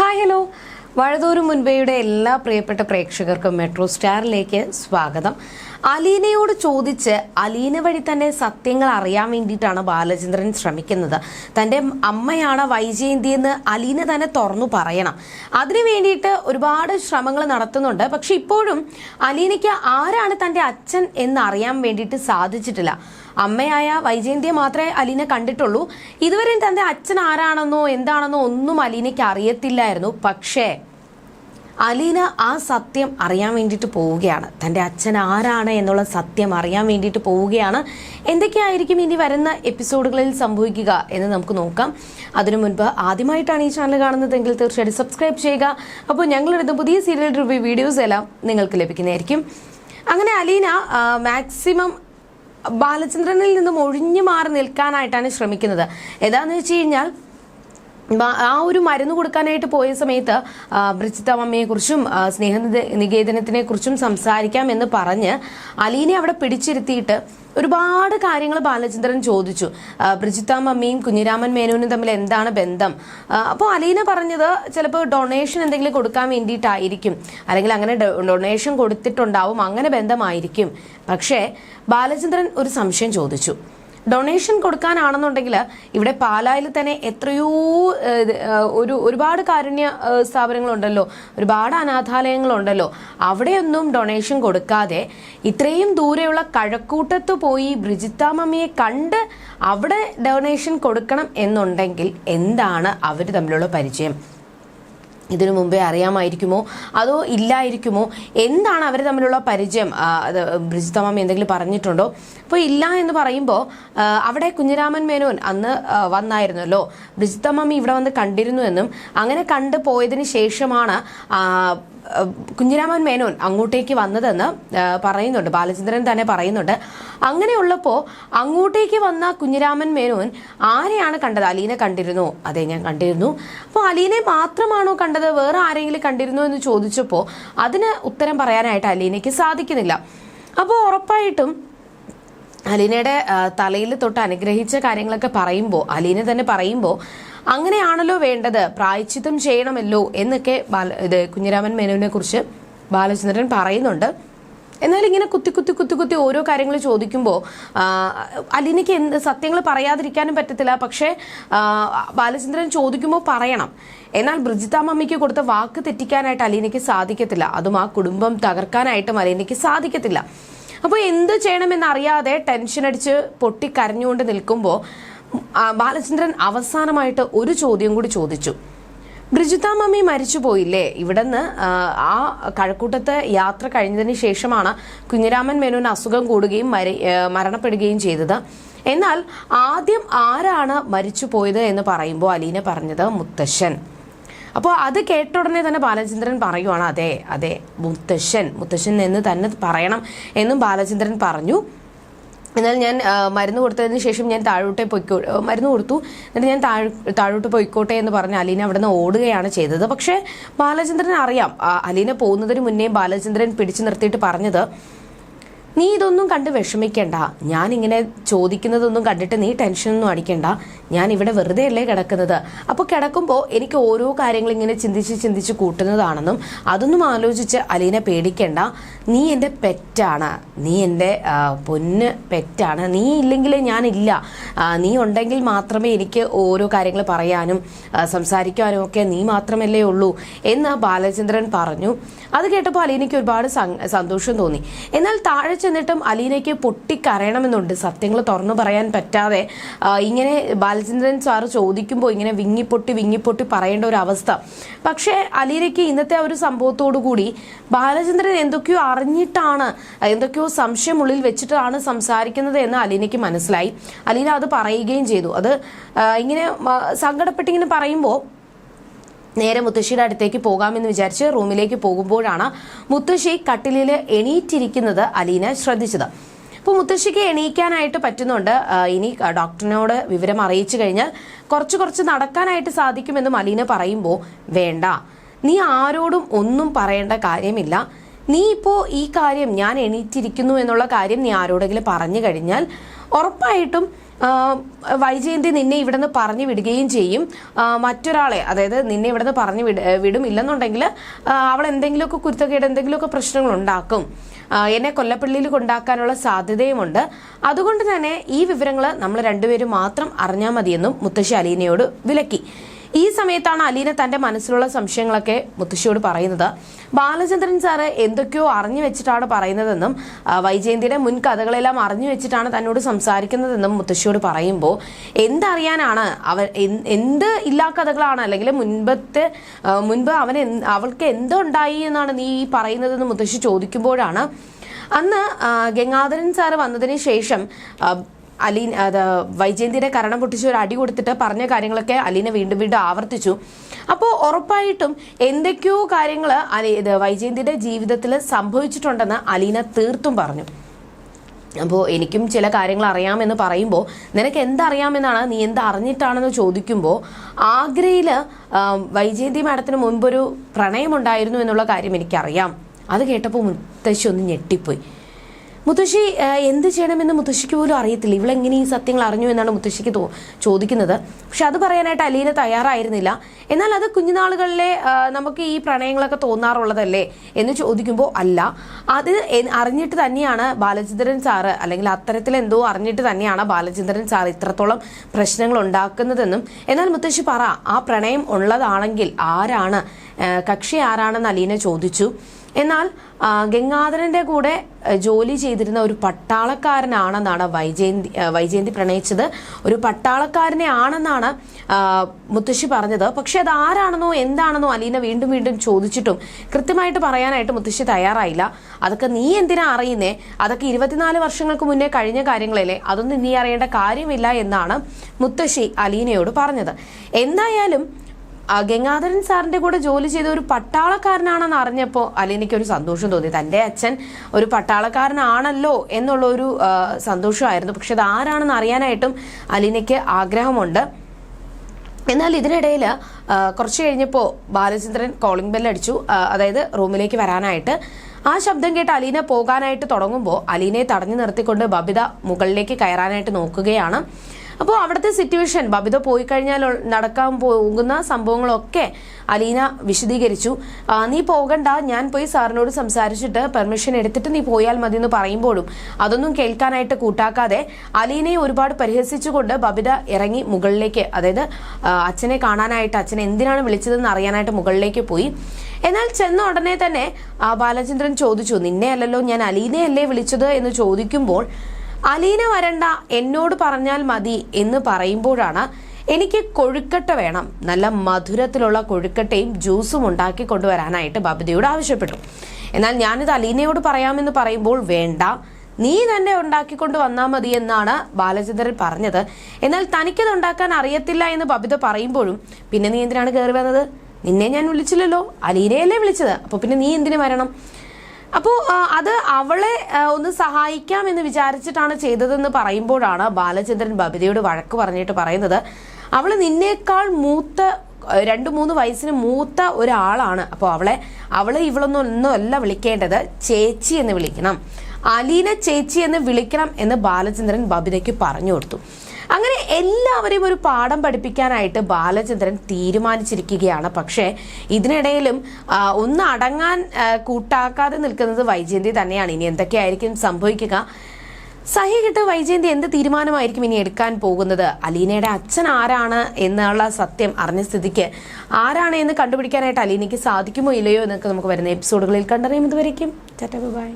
Hi hello. വഴതൂരും മുൻപയുടെ എല്ലാ പ്രിയപ്പെട്ട പ്രേക്ഷകർക്കും മെട്രോ സ്റ്റാറിലേക്ക് സ്വാഗതം. അലീനയോട് ചോദിച്ച് അലീന വഴി തന്നെ സത്യങ്ങൾ അറിയാൻ വേണ്ടിയിട്ടാണ് ബാലചന്ദ്രൻ ശ്രമിക്കുന്നത്. തന്റെ അമ്മയാണ് വൈജയന്തി എന്ന് അലീന തന്നെ തുറന്നു പറയണം. അതിനു വേണ്ടിയിട്ട് ഒരുപാട് ശ്രമങ്ങൾ നടത്തുന്നുണ്ട്. പക്ഷെ ഇപ്പോഴും അലീനയ്ക്ക് ആരാണ് തന്റെ അച്ഛൻ എന്ന് അറിയാൻ വേണ്ടിയിട്ട് സാധിച്ചിട്ടില്ല. അമ്മയായ വൈജയന്തിയെ മാത്രമേ അലീന കണ്ടിട്ടുള്ളൂ. ഇതുവരെയും തന്റെ അച്ഛൻ ആരാണെന്നോ എന്താണെന്നോ ഒന്നും അലീനയ്ക്ക് അറിയത്തില്ലായിരുന്നു. പക്ഷേ അലീന ആ സത്യം അറിയാൻ വേണ്ടിയിട്ട് പോവുകയാണ്. തന്റെ അച്ഛൻ ആരാണ് എന്നുള്ള സത്യം അറിയാൻ വേണ്ടിയിട്ട് പോവുകയാണ്. എന്തൊക്കെയായിരിക്കും ഇനി വരുന്ന എപ്പിസോഡുകളിൽ സംഭവിക്കുക എന്ന് നമുക്ക് നോക്കാം. അതിനു മുൻപ് ആദ്യമായിട്ടാണ് ഈ ചാനൽ കാണുന്നതെങ്കിൽ തീർച്ചയായിട്ടും സബ്സ്ക്രൈബ് ചെയ്യുക. അപ്പോൾ ഞങ്ങളെടുത്ത പുതിയ സീരിയൽ റിവ്യൂ വീഡിയോസ് എല്ലാം നിങ്ങൾക്ക് ലഭിക്കുന്നതായിരിക്കും. അങ്ങനെ അലീന മാക്സിമം ബാലചന്ദ്രനിൽ നിന്നും ഒഴിഞ്ഞു മാറി നിൽക്കാനായിട്ടാണ് ശ്രമിക്കുന്നത്. ഏതാന്ന് വെച്ച് കഴിഞ്ഞാൽ ആ ഒരു മരുന്ന് കൊടുക്കാനായിട്ട് പോയ സമയത്ത് ബ്രിജിത്ത കുറിച്ചും സ്നേഹ നികേതനത്തിനെ കുറിച്ചും സംസാരിക്കാം എന്ന് പറഞ്ഞ് അലീനെ അവിടെ പിടിച്ചിരുത്തിയിട്ട് ഒരുപാട് കാര്യങ്ങൾ ബാലചന്ദ്രൻ ചോദിച്ചു. ബ്രിജിത്ത മമ്മിയും കുഞ്ഞിരാമൻ മേനോനും തമ്മിൽ എന്താണ് ബന്ധം? അപ്പോൾ അലീന പറഞ്ഞത് ചിലപ്പോൾ ഡൊണേഷൻ എന്തെങ്കിലും കൊടുക്കാൻ വേണ്ടിയിട്ടായിരിക്കും. അല്ലെങ്കിൽ അങ്ങനെ ഡൊണേഷൻ കൊടുത്തിട്ടുണ്ടാവും അങ്ങനെ ബന്ധമായിരിക്കും. പക്ഷേ ബാലചന്ദ്രൻ ഒരു സംശയം ചോദിച്ചു. ഡൊണേഷൻ കൊടുക്കാനാണെന്നുണ്ടെങ്കിൽ ഇവിടെ പാലായിൽ തന്നെ എത്രയോ ഒരു ഒരുപാട് കാരുണ്യ സ്ഥാപനങ്ങളുണ്ടല്ലോ. ഒരുപാട് അനാഥാലയങ്ങളുണ്ടല്ലോ. അവിടെയൊന്നും ഡൊണേഷൻ കൊടുക്കാതെ ഇത്രയും ദൂരെയുള്ള കഴക്കൂട്ടത്ത് പോയി ബ്രിജിത്ത മമ്മിയെ കണ്ട് അവിടെ ഡൊണേഷൻ കൊടുക്കണം എന്നുണ്ടെങ്കിൽ എന്താണ് അവർ തമ്മിലുള്ള പരിചയം? ഇതിനു മുമ്പേ അറിയാമായിരിക്കുമോ? അതോ ഇല്ലായിരിക്കുമോ? എന്താണ് അവർ തമ്മിലുള്ള പരിചയം? അത് എന്തെങ്കിലും പറഞ്ഞിട്ടുണ്ടോ? അപ്പോൾ ഇല്ല എന്ന് പറയുമ്പോൾ അവിടെ കുഞ്ഞിരാമൻ മേനോൻ അന്ന് വന്നായിരുന്നല്ലോ. ബ്രിജിത്തമ്മ ഇവിടെ വന്ന് കണ്ടിരുന്നു എന്നും അങ്ങനെ കണ്ടു പോയതിന് ശേഷമാണ് കുഞ്ഞിരാമൻ മേനോൻ അങ്ങോട്ടേക്ക് വന്നതെന്ന് പറയുന്നുണ്ട്. ബാലചന്ദ്രൻ തന്നെ പറയുന്നുണ്ട്. അങ്ങനെയുള്ളപ്പോൾ അങ്ങോട്ടേക്ക് വന്ന കുഞ്ഞിരാമൻ മേനോൻ ആരെയാണ് കണ്ടത്? അലീനെ കണ്ടിരുന്നു. അതെ ഞാൻ കണ്ടിരുന്നു. അപ്പോൾ അലീനെ മാത്രമാണോ കണ്ടത്? വേറെ ആരെങ്കിലും കണ്ടിരുന്നു എന്ന് ചോദിച്ചപ്പോൾ അതിന് ഉത്തരം പറയാനായിട്ട് അലീനയ്ക്ക് സാധിക്കുന്നില്ല. അപ്പോൾ ഉറപ്പായിട്ടും അലീനയുടെ തലയിൽ തൊട്ട് അനുഗ്രഹിച്ച കാര്യങ്ങളൊക്കെ പറയുമ്പോൾ അലീനെ തന്നെ പറയുമ്പോൾ അങ്ങനെയാണല്ലോ വേണ്ടത്. പ്രായച്ചിത്തം ചെയ്യണമല്ലോ എന്നൊക്കെ ബാല ഇത് കുഞ്ഞിരാമൻ മേനോനെ കുറിച്ച് ബാലചന്ദ്രൻ പറയുന്നുണ്ട്. എന്നാൽ ഇങ്ങനെ കുത്തി കുത്തി കുത്തി കുത്തി ഓരോ കാര്യങ്ങൾ ചോദിക്കുമ്പോൾ അലിനയ്ക്ക് എന്ത് സത്യങ്ങൾ പറയാതിരിക്കാനും പറ്റത്തില്ല. പക്ഷേ ബാലചന്ദ്രൻ ചോദിക്കുമ്പോൾ പറയണം. എന്നാൽ ബ്രിജിത മമ്മിക്ക് കൊടുത്ത വാക്ക് തെറ്റിക്കാനായിട്ട് അലീനയ്ക്ക് സാധിക്കത്തില്ല. അതും ആ കുടുംബം തകർക്കാനായിട്ടും അലീനയ്ക്ക് സാധിക്കത്തില്ല. അപ്പോൾ എന്ത് ചെയ്യണമെന്ന് അറിയാതെ ടെൻഷൻ അടിച്ച് പൊട്ടിക്കരഞ്ഞുകൊണ്ട് നിൽക്കുമ്പോൾ ആ, ബാലചന്ദ്രൻ അവസാനമായിട്ട് ഒരു ചോദ്യം കൂടി ചോദിച്ചു. ബ്രിജിത മമ്മി മരിച്ചു പോയില്ലേ ഇവിടുന്ന് ആ, കഴക്കൂട്ടത്ത് യാത്ര കഴിഞ്ഞതിന് ശേഷമാണ് കുഞ്ഞിരാമൻ മേനോന് അസുഖം കൂടുകയും മരണപ്പെടുകയും ചെയ്തത്. എന്നാൽ ആദ്യം ആരാണ് മരിച്ചു പോയത് എന്ന് പറയുമ്പോൾ അലീന പറഞ്ഞത് മുത്തശ്ശൻ. അപ്പോൾ അത് കേട്ട ഉടനെ തന്നെ ബാലചന്ദ്രൻ പറയുവാണ് അതെ അതെ മുത്തശ്ശൻ മുത്തശ്ശൻ എന്ന് തന്നെ പറയണം എന്നും ബാലചന്ദ്രൻ പറഞ്ഞു. എന്നാൽ ഞാൻ മരുന്ന് കൊടുത്തതിന് ശേഷം ഞാൻ താഴോട്ടെ പോയിക്കോ മരുന്ന് കൊടുത്തു. എന്നിട്ട് ഞാൻ താഴ് താഴോട്ട് പോയിക്കോട്ടെ എന്ന് പറഞ്ഞ് അലീന അവിടെ നിന്ന് ഓടുകയാണ് ചെയ്തത്. പക്ഷേ ബാലചന്ദ്രൻ അറിയാം അലീന പോകുന്നതിന് മുന്നേ ബാലചന്ദ്രൻ പിടിച്ചു നിർത്തിയിട്ട് പറഞ്ഞത് നീ ഇതൊന്നും കണ്ട് വിഷമിക്കണ്ട. ഞാൻ ഇങ്ങനെ ചോദിക്കുന്നതൊന്നും കണ്ടിട്ട് നീ ടെൻഷനൊന്നും അടിക്കണ്ട. ഞാൻ ഇവിടെ വെറുതെ അല്ലേ കിടക്കുന്നത്. അപ്പോൾ കിടക്കുമ്പോൾ എനിക്ക് ഓരോ കാര്യങ്ങൾ ഇങ്ങനെ ചിന്തിച്ച് ചിന്തിച്ച് കൂട്ടുന്നതാണെന്നും അതൊന്നും ആലോചിച്ച് അലീനെ പേടിക്കണ്ട. നീ എന്റെ പെറ്റാണ്. നീ എന്റെ പൊന്ന് പെറ്റാണ്. നീ ഇല്ലെങ്കിൽ ഞാനില്ല. നീ ഉണ്ടെങ്കിൽ മാത്രമേ എനിക്ക് ഓരോ കാര്യങ്ങൾ പറയാനും സംസാരിക്കാനും ഒക്കെ നീ മാത്രമല്ലേ ഉള്ളൂ എന്ന് ബാലചന്ദ്രൻ പറഞ്ഞു. അത് കേട്ടപ്പോൾ അലീനയ്ക്ക് ഒരുപാട് സന്തോഷം തോന്നി. എന്നാൽ താഴെ ചെന്നിട്ടും അലീനയ്ക്ക് പൊട്ടിക്കരയണമെന്നുണ്ട്. സത്യങ്ങൾ തുറന്നു പറയാൻ പറ്റാതെ ഇങ്ങനെ ബാലചന്ദ്രൻ സാറ് ചോദിക്കുമ്പോൾ ഇങ്ങനെ വിങ്ങിപ്പൊട്ടി വിങ്ങിപ്പൊട്ടി പറയേണ്ട ഒരു അവസ്ഥ. പക്ഷേ അലീനയ്ക്ക് ഇന്നത്തെ ആ ഒരു സംഭവത്തോടു കൂടി ബാലചന്ദ്രൻ എന്തൊക്കെയോ അറിഞ്ഞിട്ടാണ് എന്തൊക്കെയോ സംശയം ഉള്ളിൽ വെച്ചിട്ടാണ് സംസാരിക്കുന്നത് എന്ന് അലീനയ്ക്ക് മനസ്സിലായി. അലീന അത് പറയുകയും ചെയ്തു. അത് ഇങ്ങനെ സങ്കടപ്പെട്ടിങ്ങനെ പറയുമ്പോൾ നേരെ മുത്തശ്ശിയുടെ അടുത്തേക്ക് പോകാമെന്ന് വിചാരിച്ച് റൂമിലേക്ക് പോകുമ്പോഴാണ് മുത്തശ്ശി കട്ടിലിൽ എണീറ്റിരിക്കുന്നത് അലീന ശ്രദ്ധിച്ചത്. അപ്പോൾ മുത്തശ്ശിക്ക് എണീക്കാനായിട്ട് പറ്റുന്നുണ്ട്. ഇനി ഡോക്ടറിനോട് വിവരം അറിയിച്ചു കഴിഞ്ഞാൽ കുറച്ച് കുറച്ച് നടക്കാനായിട്ട് സാധിക്കുമെന്നും അലീന പറയുമ്പോൾ വേണ്ട. നീ ആരോടും ഒന്നും പറയേണ്ട കാര്യമില്ല. നീ ഇപ്പോൾ ഈ കാര്യം ഞാൻ എണീറ്റിരിക്കുന്നു എന്നുള്ള കാര്യം നീ ആരോടെങ്കിലും പറഞ്ഞു കഴിഞ്ഞാൽ ഉറപ്പായിട്ടും വൈജയന്തി നിന്നെ ഇവിടുന്ന് പറഞ്ഞു വിടുകയും ചെയ്യും. മറ്റൊരാളെ അതായത് നിന്നെ ഇവിടുന്ന് പറഞ്ഞു വിട വിടും. ഇല്ലെന്നുണ്ടെങ്കിൽ അവൾ എന്തെങ്കിലുമൊക്കെ കുരുത്തക്കേട് എന്തെങ്കിലുമൊക്കെ പ്രശ്നങ്ങൾ ഉണ്ടാക്കും. എന്നെ കൊല്ലപ്പള്ളിയിൽ കൊണ്ടാക്കാനുള്ള സാധ്യതയുമുണ്ട്. അതുകൊണ്ട് തന്നെ ഈ വിവരങ്ങൾ നമ്മൾ രണ്ടുപേരും മാത്രം അറിഞ്ഞാൽ മതിയെന്നും മുത്തശ്ശി അലീനയോട് വിലക്കി. ഈ സമയത്താണ് അലീന തന്റെ മനസ്സിലുള്ള സംശയങ്ങളൊക്കെ മുത്തശ്ശിയോട് പറയുന്നത്. ബാലചന്ദ്രൻ സാറ് എന്തൊക്കെയോ അറിഞ്ഞു വെച്ചിട്ടാണ് പറയുന്നതെന്നും വൈജയന്തിയുടെ മുൻ കഥകളെല്ലാം അറിഞ്ഞു വെച്ചിട്ടാണ് തന്നോട് സംസാരിക്കുന്നതെന്നും മുത്തശ്ശിയോട് പറയുമ്പോൾ എന്തറിയാനാണ് അവൻ എന്ത് ഇല്ലാ കഥകളാണ്? അല്ലെങ്കിൽ മുൻപത്തെ മുൻപ് അവൻ അവൾക്ക് എന്തുണ്ടായി എന്നാണ് നീ പറയുന്നതെന്ന് മുത്തശ്ശി ചോദിക്കുമ്പോഴാണ് അന്ന് ഗംഗാധരൻ സാറ് വന്നതിന് ശേഷം അലീൻ അത് വൈജയന്തിയുടെ കരണം പൊട്ടിച്ച് ഒരു അടി കൊടുത്തിട്ട് പറഞ്ഞ കാര്യങ്ങളൊക്കെ അലീന വീണ്ടും വീണ്ടും ആവർത്തിച്ചു. അപ്പോൾ ഉറപ്പായിട്ടും എന്തൊക്കെയോ കാര്യങ്ങൾ അലി ഇത് വൈജയന്തിയുടെ ജീവിതത്തിൽ സംഭവിച്ചിട്ടുണ്ടെന്ന് അലീന തീർത്തും പറഞ്ഞു. അപ്പോൾ എനിക്കും ചില കാര്യങ്ങൾ അറിയാമെന്ന് പറയുമ്പോൾ നിനക്ക് എന്തറിയാമെന്നാണ് നീ എന്ത് അറിഞ്ഞിട്ടാണെന്ന് ചോദിക്കുമ്പോൾ ആഗ്രയിൽ വൈജയന്തി മാഡത്തിന് മുൻപൊരു പ്രണയമുണ്ടായിരുന്നു എന്നുള്ള കാര്യം എനിക്കറിയാം. അത് കേട്ടപ്പോൾ മുത്തശ്ശി ഒന്ന് ഞെട്ടിപ്പോയി. മുത്തശ്ശി എന്ത് ചെയ്യണമെന്ന് മുത്തശ്ശിക്ക് പോലും അറിയത്തില്ല. ഇവളെങ്ങനെ ഈ സത്യങ്ങൾ അറിഞ്ഞു എന്നാണ് മുത്തശ്ശിക്ക് തോ ചോദിക്കുന്നത്. പക്ഷെ അത് പറയാനായിട്ട് അലീന തയ്യാറായിരുന്നില്ല. എന്നാൽ അത് കുഞ്ഞുനാളുകളിലെ നമുക്ക് ഈ പ്രണയങ്ങളൊക്കെ തോന്നാറുള്ളതല്ലേ എന്ന് ചോദിക്കുമ്പോൾ അല്ല. അത് അറിഞ്ഞിട്ട് തന്നെയാണ് ബാലചന്ദ്രൻ സാറ് അല്ലെങ്കിൽ അത്തരത്തിൽ എന്തോ അറിഞ്ഞിട്ട് തന്നെയാണ് ബാലചന്ദ്രൻ സാർ ഇത്രത്തോളം പ്രശ്നങ്ങൾ ഉണ്ടാക്കുന്നതെന്നും. എന്നാൽ മുത്തശ്ശി പറ ആ പ്രണയം ഉള്ളതാണെങ്കിൽ ആരാണ് കക്ഷി ആരാണെന്ന് അലീന ചോദിച്ചു. എന്നാൽ ഗംഗാധരന്റെ കൂടെ ജോലി ചെയ്തിരുന്ന ഒരു പട്ടാളക്കാരനാണെന്നാണ് വൈജയന്തി വൈജയന്തി പ്രണയിച്ചത്. ഒരു പട്ടാളക്കാരനെ ആണെന്നാണ് മുത്തശ്ശി പറഞ്ഞത്. പക്ഷെ അത് ആരാണെന്നോ എന്താണെന്നോ അലീന വീണ്ടും വീണ്ടും ചോദിച്ചിട്ടും കൃത്യമായിട്ട് പറയാനായിട്ട് മുത്തശ്ശി തയ്യാറായില്ല. അതൊക്കെ നീ എന്തിനാ അറിയുന്നേ? അതൊക്കെ ഇരുപത്തിനാല് വർഷങ്ങൾക്ക് മുന്നേ കഴിഞ്ഞ കാര്യങ്ങളല്ലേ? അതൊന്നും നീ അറിയേണ്ട കാര്യമില്ല എന്നാണ് മുത്തശ്ശി അലീനയോട് പറഞ്ഞത്. എന്തായാലും ഗംഗാധരൻ സാറിന്റെ കൂടെ ജോലി ചെയ്ത ഒരു പട്ടാളക്കാരനാണെന്ന് അറിഞ്ഞപ്പോൾ അലീനയ്ക്ക് ഒരു സന്തോഷം തോന്നി. തന്റെ അച്ഛൻ ഒരു പട്ടാളക്കാരനാണല്ലോ എന്നുള്ള ഒരു സന്തോഷമായിരുന്നു. പക്ഷെ അത് ആരാണെന്ന് അറിയാനായിട്ടും അലീനയ്ക്ക് ആഗ്രഹമുണ്ട്. എന്നാൽ ഇതിനിടയിൽ കുറച്ച് കഴിഞ്ഞപ്പോൾ ബാലചന്ദ്രൻ കോളിംഗ് ബെല്ലടിച്ചു അതായത് റൂമിലേക്ക് വരാനായിട്ട്. ആ ശബ്ദം കേട്ട് അലീന പോകാനായിട്ട് തുടങ്ങുമ്പോൾ അലീനയെ തടഞ്ഞു നിർത്തിക്കൊണ്ട് ബബിത മുകളിലേക്ക് കയറാനായിട്ട് നോക്കുകയാണ്. അപ്പോൾ അവിടുത്തെ സിറ്റുവേഷൻ ബബിത പോയി കഴിഞ്ഞാൽ നടക്കാൻ പോകുന്ന സംഭവങ്ങളൊക്കെ അലീന വിശദീകരിച്ചു. നീ പോകണ്ട. ഞാൻ പോയി സാറിനോട് സംസാരിച്ചിട്ട് പെർമിഷൻ എടുത്തിട്ട് നീ പോയാൽ മതി എന്ന് പറയുമ്പോഴും അതൊന്നും കേൾക്കാനായിട്ട് കൂട്ടാക്കാതെ അലീനയെ ഒരുപാട് പരിഹസിച്ചുകൊണ്ട് ബബിത ഇറങ്ങി മുകളിലേക്ക് അതായത് അച്ഛനെ കാണാനായിട്ട് അച്ഛനെ എന്തിനാണ് വിളിച്ചതെന്ന് അറിയാനായിട്ട് മുകളിലേക്ക് പോയി. എന്നാൽ ചെന്ന ഉടനെ തന്നെ ബാലചന്ദ്രൻ ചോദിച്ചു നിന്നെ അല്ലല്ലോ ഞാൻ അലീനയല്ലേ വിളിച്ചത്? എന്ന് ചോദിക്കുമ്പോൾ അലീന വരണ്ട എന്നോട് പറഞ്ഞാൽ മതി എന്ന് പറയുമ്പോഴാണ് എനിക്ക് കൊഴുക്കട്ട വേണം. നല്ല മധുരത്തിലുള്ള കൊഴുക്കട്ടയും ജ്യൂസും ഉണ്ടാക്കി കൊണ്ടുവരാനായിട്ട് ബബിതയോട് ആവശ്യപ്പെട്ടു. എന്നാൽ ഞാനിത് അലീനയോട് പറയാമെന്ന് പറയുമ്പോൾ വേണ്ട. നീ തന്നെ ഉണ്ടാക്കിക്കൊണ്ട് വന്നാൽ മതി എന്നാണ് ബാലചന്ദ്രൻ പറഞ്ഞത്. എന്നാൽ തനിക്കത് ഉണ്ടാക്കാൻ അറിയത്തില്ല എന്ന് ബബിത പറയുമ്പോഴും പിന്നെ നീ എന്തിനാണ് കയറി വന്നത്? നിന്നെ ഞാൻ വിളിച്ചില്ലല്ലോ. അലീനയല്ലേ വിളിച്ചത്. അപ്പൊ പിന്നെ നീ എന്തിനു വരണം? അപ്പോൾ അത് അവളെ ഒന്ന് സഹായിക്കാം എന്ന് വിചാരിച്ചിട്ടാണ് ചെയ്തതെന്ന് പറയുമ്പോഴാണ് ബാലചന്ദ്രൻ ബബിതയോട് വഴക്ക് പറഞ്ഞിട്ട് പറയുന്നത്. അവൾ നിന്നേക്കാൾ മൂത്ത രണ്ടു മൂന്ന് വയസ്സിന് മൂത്ത ഒരാളാണ്. അപ്പോൾ അവളെ അവളെ ഇവളൊന്നും ഒന്നുമല്ല വിളിക്കേണ്ടത് ചേച്ചി എന്ന് വിളിക്കണം. അലീന ചേച്ചി എന്ന് വിളിക്കണം എന്ന് ബാലചന്ദ്രൻ ബബിതയ്ക്ക് പറഞ്ഞു കൊടുത്തു. അങ്ങനെ എല്ലാവരെയും ഒരു പാഠം പഠിപ്പിക്കാനായിട്ട് ബാലചന്ദ്രൻ തീരുമാനിച്ചിരിക്കുകയാണ്. പക്ഷേ ഇതിനിടയിലും ഒന്ന് അടങ്ങാൻ കൂട്ടാക്കാതെ നിൽക്കുന്നത് വൈജയന്തി തന്നെയാണ്. ഇനി എന്തൊക്കെയായിരിക്കും സംഭവിക്കുക? സഹികിട്ട് വൈജയന്തി എന്ത് തീരുമാനമായിരിക്കും ഇനി എടുക്കാൻ പോകുന്നത്? അലീനയുടെ അച്ഛൻ ആരാണ് എന്നുള്ള സത്യം അറിഞ്ഞ സ്ഥിതിക്ക് ആരാണ് എന്ന് കണ്ടുപിടിക്കാനായിട്ട് അലീനയ്ക്ക് സാധിക്കുമോ ഇല്ലയോ എന്നൊക്കെ നമുക്ക് വരുന്ന എപ്പിസോഡുകളിൽ കണ്ടറിയാം ഇതുവരയ്ക്കും ടാറ്റ ബൈ.